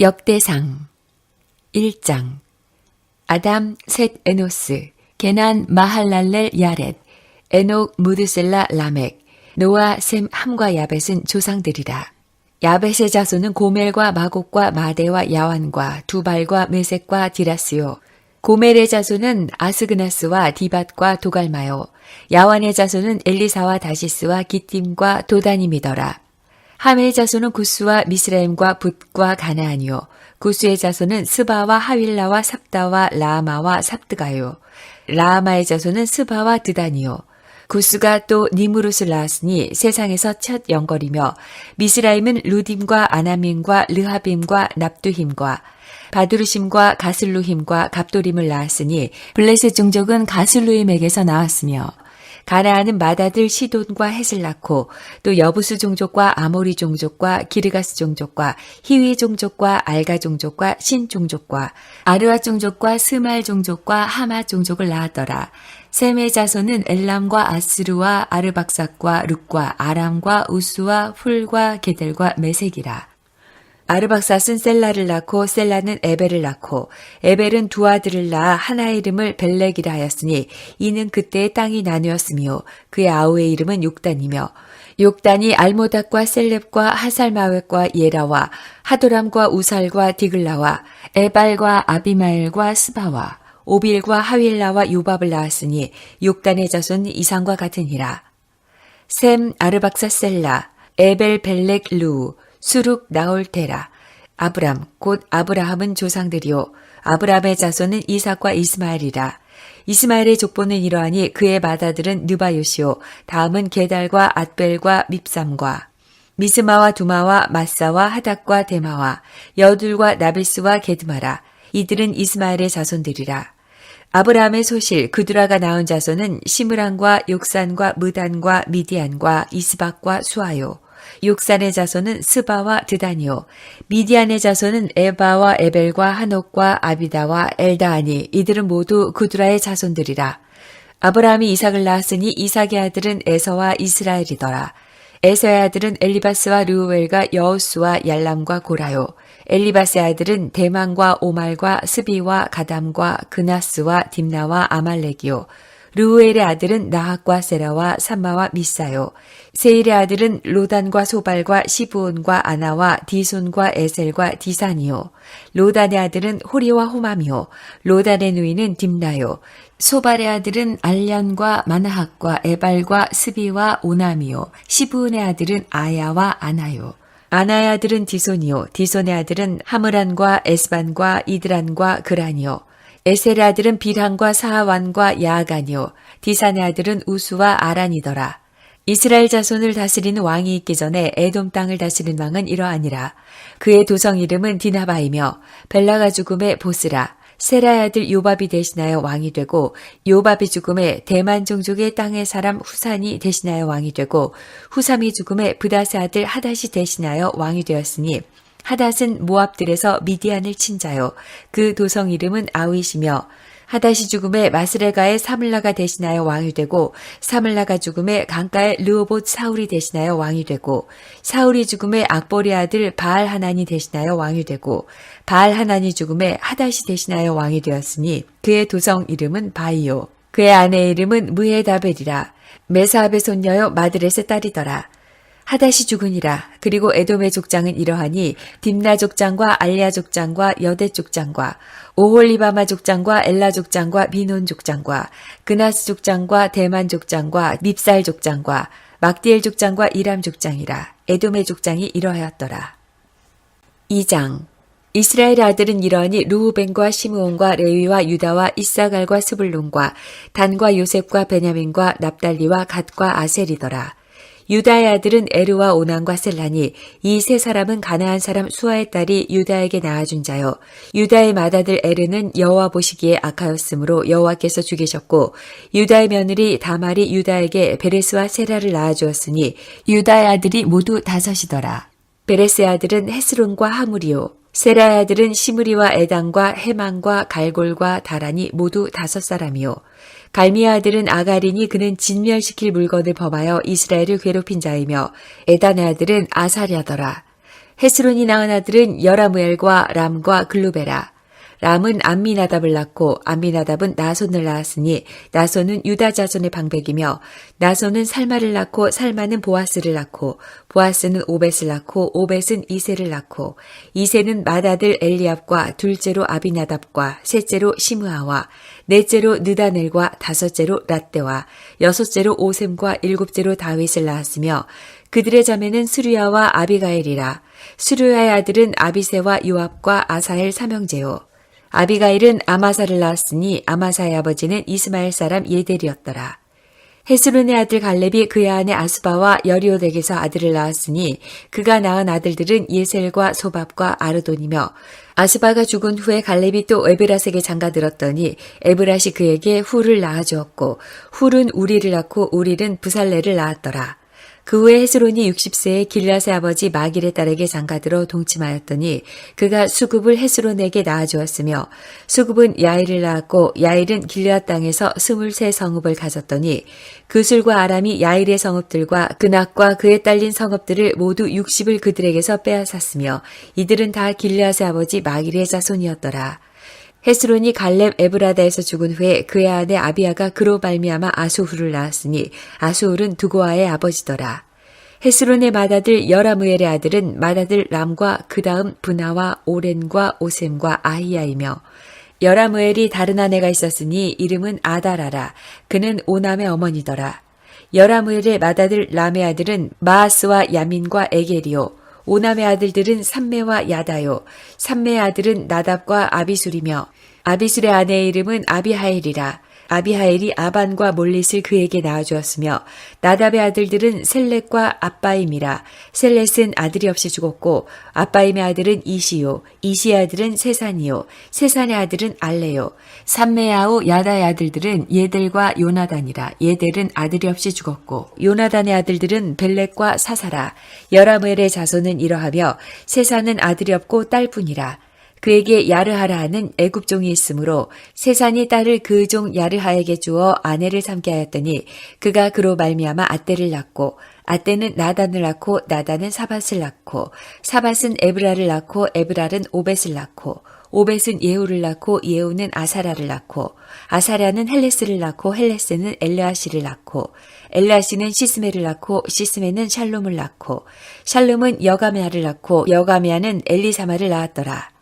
역대상 1장. 아담 셋 에노스 게난 마할랄렐 야렛 에녹 무드셀라 라멕 노아 셈 함과 야벳은 조상들이라. 야벳의 자손은 고멜과 마곡과 마대와 야완과 두발과 메색과 디라스요. 고멜의 자손은 아스그나스와 디밧과 도갈마요. 야완의 자손은 엘리사와 다시스와 기팀과 도다님이더라 함의 자손은 구스와 미스라임과 붓과 가나안이요. 구스의 자손은 스바와 하윌라와 삽다와 라마와 삽드가요. 라마의 자손은 스바와 드다니요. 구스가 또 니무롯을 낳았으니 세상에서 첫 영걸이며 미스라임은 루딤과 아나민과 르하빔과 납두힘과 바두르심과 가슬루힘과 갑도림을 낳았으니 블레셋 종족은 가슬루임에게서 나왔으며 가나안은 마다들 시돈과 헷을 낳고 또 여부스 종족과 아모리 종족과 기르가스 종족과 히위 종족과 알가 종족과 신 종족과 아르와 종족과 스말 종족과 하마 종족을 낳았더라. 셈의 자손은 엘람과 아스루와 아르박삭과 룩과 아람과 우스와 풀과 게델과 메색이라. 아르박삿은 셀라를 낳고 셀라는 에벨을 낳고 에벨은 두 아들을 낳아 하나의 이름을 벨렉이라 하였으니 이는 그때의 땅이 나뉘었으며 그의 아우의 이름은 욕단이며 욕단이 알모닥과 셀렙과 하살마웻과 예라와 하도람과 우살과 디글라와 에발과 아비마엘과 스바와 오빌과 하윌라와 요밥을 낳았으니 욕단의 자손 이상과 같으니라. 셈 아르박사 셀라 에벨 벨렉 루 수룩 나올 테라. 아브람 곧 아브라함은 조상들이요. 아브라함의 자손은 이삭과 이스마엘이라. 이스마엘의 족보는 이러하니 그의 마다들은 느바요시오 다음은 게달과 앗벨과 밉삼과 미스마와 두마와 마사와 하닥과 데마와 여둘과 나베스와 게드마라. 이들은 이스마엘의 자손들이라. 아브라함의 소실 그두라가 낳은 자손은 시므란과 욕산과 무단과 미디안과 이스박과 수아요 육산의 자손은 스바와 드다니오, 미디안의 자손은 에바와 에벨과 한옥과 아비다와 엘다하니 이들은 모두 구드라의 자손들이라. 아브라함이 이삭을 낳았으니 이삭의 아들은 에서와 이스라엘이더라. 에서의 아들은 엘리바스와 르우엘과 여우스와 얄람과 고라요. 엘리바스의 아들은 대만과 오말과 스비와 가담과 그나스와 딥나와 아말렉이요. 르우엘의 아들은 나학과 세라와 삼마와 미사요. 세일의 아들은 로단과 소발과 시부온과 아나와 디손과 에셀과 디산이요. 로단의 아들은 호리와 호맘이요. 로단의 누이는 딥나요. 소발의 아들은 알련과 마나학과 에발과 스비와 오남이요. 시부온의 아들은 아야와 아나요. 아나의 아들은 디손이요. 디손의 아들은 하므란과 에스반과 이드란과 그란이요. 에셀의 아들은 비랑과 사하완과 야아간이요. 디산의 아들은 우수와 아란이더라. 이스라엘 자손을 다스리는 왕이 있기 전에 에돔 땅을 다스린 왕은 이러하니라. 그의 도성 이름은 디나바이며 벨라가 죽음의 보스라. 세라의 아들 요밥이 대신하여 왕이 되고 요밥이 죽음에 대만 종족의 땅의 사람 후산이 대신하여 왕이 되고 후삼이 죽음에 브다스 아들 하닷이 대신하여 왕이 되었으니 하닷은 모압들에서 미디안을 친 자요. 그 도성 이름은 아윗이며 하닷이 죽음에 마스레가의 사물라가 대신하여 왕이 되고 사물라가 죽음에 강가의 르오봇 사울이 대신하여 왕이 되고 사울이 죽음에 악보리 아들 바알 하나니 대신하여 왕이 되고 바알 하나니 죽음에 하닷이 대신하여 왕이 되었으니 그의 도성 이름은 바이오 그의 아내의 이름은 무헤다벨이라. 메사압의 손녀요 마드렛의 딸이더라 하닷이 죽으니라. 그리고 에돔의 족장은 이러하니 딥나 족장과 알리아 족장과 여대 족장과 오홀리바마 족장과 엘라 족장과 비논 족장과 그나스 족장과 대만 족장과 밉살 족장과 막디엘 족장과 이람 족장이라. 에돔의 족장이 이러하였더라. 2장 이스라엘 아들은 이러하니 루우벤과 시므온과 레위와 유다와 이사갈과 스불론과 단과 요셉과 베냐민과 납달리와 갓과 아셀이더라. 유다의 아들은 에르와 오난과 셀라니 이 세 사람은 가나안 사람 수아의 딸이 유다에게 낳아준 자요. 유다의 맏아들 에르는 여호와 보시기에 악하였으므로 여호와께서 죽이셨고 유다의 며느리 다말이 유다에게 베레스와 세라를 낳아주었으니 유다의 아들이 모두 다섯이더라. 베레스의 아들은 헤스론과 하무리요. 세라의 아들은 시므리와 에단과 해망과 갈골과 다란이 모두 다섯 사람이요 갈미의 아들은 아가린이 그는 진멸시킬 물건을 범하여 이스라엘을 괴롭힌 자이며 에단의 아들은 아사랴더라. 헤스론이 낳은 아들은 여라무엘과 람과 글루베라. 람은 암미나답을 낳고 암미나답은 나손을 낳았으니 나손은 유다 자손의 방백이며 나손은 살마를 낳고 살마는 보아스를 낳고 보아스는 오벳을 낳고 오벳은 이세를 낳고 이세는 맏아들 엘리압과 둘째로 아비나답과 셋째로 시므아와 넷째로 느다넬과 다섯째로 라떼와 여섯째로 오셈과 일곱째로 다윗을 낳았으며 그들의 자매는 수리아와 아비가일이라 수리아의 아들은 아비세와 요압과 아사엘 삼형제요 아비가일은 아마사를 낳았으니 아마사의 아버지는 이스마엘 사람 예델이었더라. 헤스론의 아들 갈렙이 그의 아내 아스바와 여리오덱에서 아들을 낳았으니 그가 낳은 아들들은 예셀과 소밥과 아르돈이며 아스바가 죽은 후에 갈렙이 또 에브라스에게 장가들었더니 에브라시 그에게 훌을 낳아주었고 훌은 우리를 낳고 우리는 부살레를 낳았더라. 그 후에 헤스론이 60세에 길라의 아버지 마길의 딸에게 장가들어 동침하였더니 그가 수급을 헤스론에게 낳아주었으며 수급은 야일을 낳았고 야일은 길라 땅에서 23 성읍을 가졌더니 그술과 아람이 야일의 성읍들과 그낙과 그에 딸린 성읍들을 모두 60을 그들에게서 빼앗았으며 이들은 다 길라의 아버지 마길의 자손이었더라. 헤스론이 갈렙 에브라다에서 죽은 후에 그의 아내 아비아가 그로 발미암아 아수훌을 낳았으니 아수훌은 두고아의 아버지더라. 헤스론의 맏아들 여라무엘의 아들은 맏아들 람과 그 다음 분하와 오렌과 오셈과 아히야이며 여라무엘이 다른 아내가 있었으니 이름은 아다라라. 그는 오남의 어머니더라. 여라무엘의 맏아들 람의 아들은 마아스와 야민과 에게리오 오남의 아들들은 삼매와 야다요. 삼매의 아들은 나답과 아비술이며 아비술의 아내의 이름은 아비하엘이라. 아비하엘이 아반과 몰릿을 그에게 낳아주었으며 나답의 아들들은 셀렛과 아빠임이라. 셀렛은 아들이 없이 죽었고 아빠임의 아들은 이시요. 이시의 아들은 세산이요. 세산의 아들은 알레요. 삼메야오 야다의 아들들은 예델과 요나단이라. 예델은 아들이 없이 죽었고 요나단의 아들들은 벨렉과 사사라. 여라무엘의 자손은 이러하며 세산은 아들이 없고 딸뿐이라. 그에게 야르하라 하는 애굽종이 있으므로 세산이 딸을 그 종 야르하에게 주어 아내를 삼게 하였더니 그가 그로 말미암아 아떼를 낳고 아떼는 나단을 낳고 나단은 사밧을 낳고 사밧은 에브라를 낳고 에브랄은 오벳을 낳고 오벳은 예후를 낳고 예후는 아사라를 낳고 아사라는 헬레스를 낳고 헬레스는 엘르아시를 낳고 엘르아시는 시스메를 낳고 시스메는 샬롬을 낳고 샬롬은 여가메아를 낳고 여가메아는 엘리사마를 낳았더라.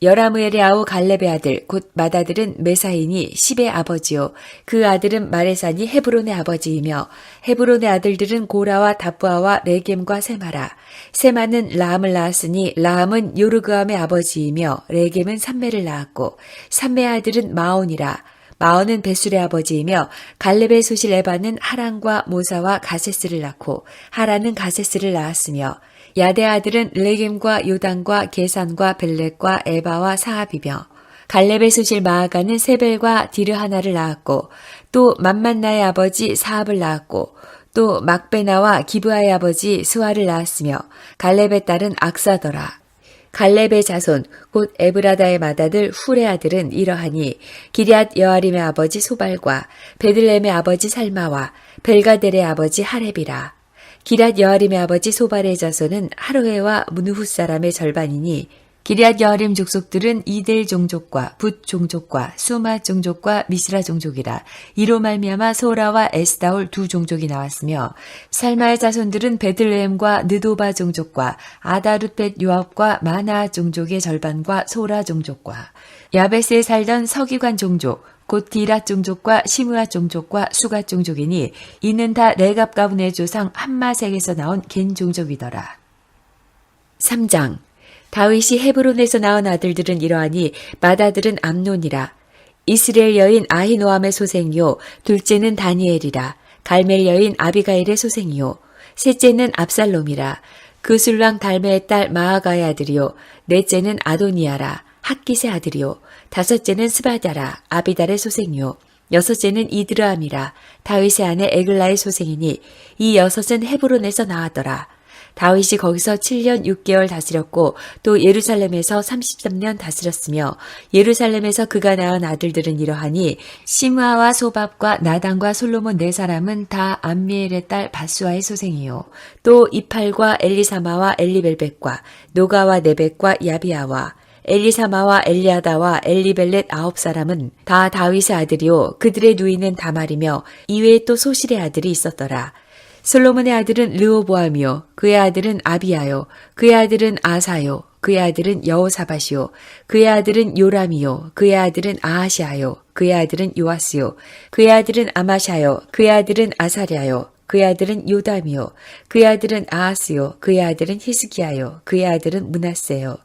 여라무엘의 아우 갈렙의 아들 곧 맏아들은 메사인이 십의 아버지요. 그 아들은 마레산이 헤브론의 아버지이며 헤브론의 아들들은 고라와 다부아와 레겜과 세마라. 세마는 라함을 낳았으니 라함은 요르그암의 아버지이며 레겜은 삼매를 낳았고 삼매의 아들은 마온이라. 마온은 베술의 아버지이며 갈렙의 소실 에바는 하란과 모사와 가세스를 낳고 하란은 가세스를 낳았으며 야대 아들은 레겜과 요단과 게산과 벨렉과 에바와 사합이며 갈렙의 소실 마아가는 세벨과 디르하나를 낳았고 또 만만나의 아버지 사합을 낳았고 또 막베나와 기브아의 아버지 스와를 낳았으며 갈렙의 딸은 악사더라. 갈렙의 자손 곧 에브라다의 맏아들 훌의 아들은 이러하니 기리앗 여아림의 아버지 소발과 베들렘의 아버지 살마와 벨가델의 아버지 하렙이라. 기랏 여아림의 아버지 소발의 자손은 하루에와 무누후 사람의 절반이니 기리앗 여아림 족속들은 이델 종족과 붓 종족과 수마 종족과 미스라 종족이라 이로 말미암아 소라와 에스다올 두 종족이 나왔으며 살마의 자손들은 베들레헴과 느도바 종족과 아다룻벳 요압과 마나 종족의 절반과 소라 종족과 야베스에 살던 서기관 종족 곧 디라 종족과 시므아 종족과 수가 종족이니 이는 다 레갑 가문의 조상 한마색에서 나온 겐 종족이더라. 3장. 다윗이 헤브론에서 낳은 아들들은 이러하니 맏아들은 암논이라. 이스라엘 여인 아히노암의 소생이요. 둘째는 다니엘이라. 갈멜 여인 아비가일의 소생이요. 셋째는 압살롬이라. 그술왕 달메의 딸 마아가의 아들이요. 넷째는 아도니아라 학기의 아들이요. 다섯째는 스바다라 아비달의 소생이요. 여섯째는 이드르암이라 다윗의 아내 에글라의 소생이니 이 여섯은 헤브론에서 나왔더라. 다윗이 거기서 7년 6개월 다스렸고 또 예루살렘에서 33년 다스렸으며 예루살렘에서 그가 낳은 아들들은 이러하니 시므아와 소밥과 나단과 솔로몬 네 사람은 다 암미엘의 딸 바수아의 소생이요. 또 이팔과 엘리사마와 엘리벨벳과 노가와 네벳과 야비아와 엘리사마와 엘리아다와 엘리벨렛 아홉 사람은 다 다윗의 아들이요 그들의 누이는 다말이며 이외에 또 소실의 아들이 있었더라. 솔로몬의 아들은 르호보암이요 그의 아들은 아비야요 그의 아들은 아사요 그의 아들은 여호사밧이요 그의 아들은 요람이요 그의 아들은 아하시아요 그의 아들은 요아스요 그의 아들은 아마샤요 그의 아들은 아사랴요 그의 아들은 요담이요 그의 아들은 아하스요 그의 아들은 히스기야요 그의 아들은 문하세요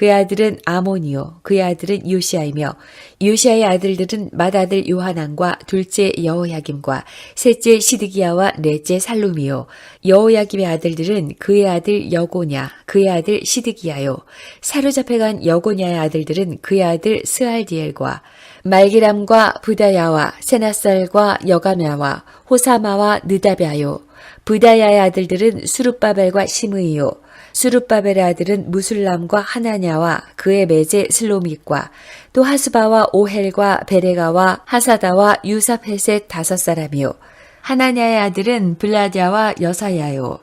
그의 아들은 아몬이요. 그의 아들은 요시아이며 요시아의 아들들은 맏아들 요하난과 둘째 여호야김과 셋째 시드기야와 넷째 살룸이요. 여호야김의 아들들은 그의 아들 여고냐 그의 아들 시드기야요. 사로잡혀간 여고냐의 아들들은 그의 아들 스알디엘과 말기람과 부다야와 세나살과 여가메와 호사마와 느다베아요 부다야의 아들들은 수룹바벨과 시므이요. 수룹바벨의 아들은 무술람과 하나냐와 그의 매제 슬로믹과 또 하스바와 오헬과 베레가와 하사다와 유사페셋 다섯 사람이요. 하나냐의 아들은 블라디아와 여사야요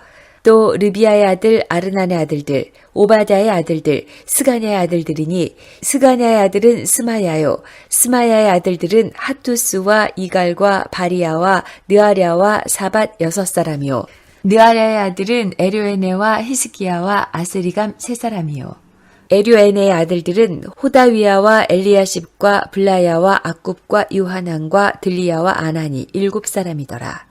또 르비아의 아들 아르난의 아들들 오바다의 아들들 스가냐의 아들들이니 스가냐의 아들은 스마야요 스마야의 아들들은 하투스와 이갈과 바리아와 느아랴와 사밧 여섯 사람이요 느아랴의 아들은 에료에네와 히스기야와 아스리감 세 사람이요. 에료에네의 아들들은 호다위아와 엘리야십과 블라야와 아굽과 유하난과 들리야와 아나니 일곱 사람이더라.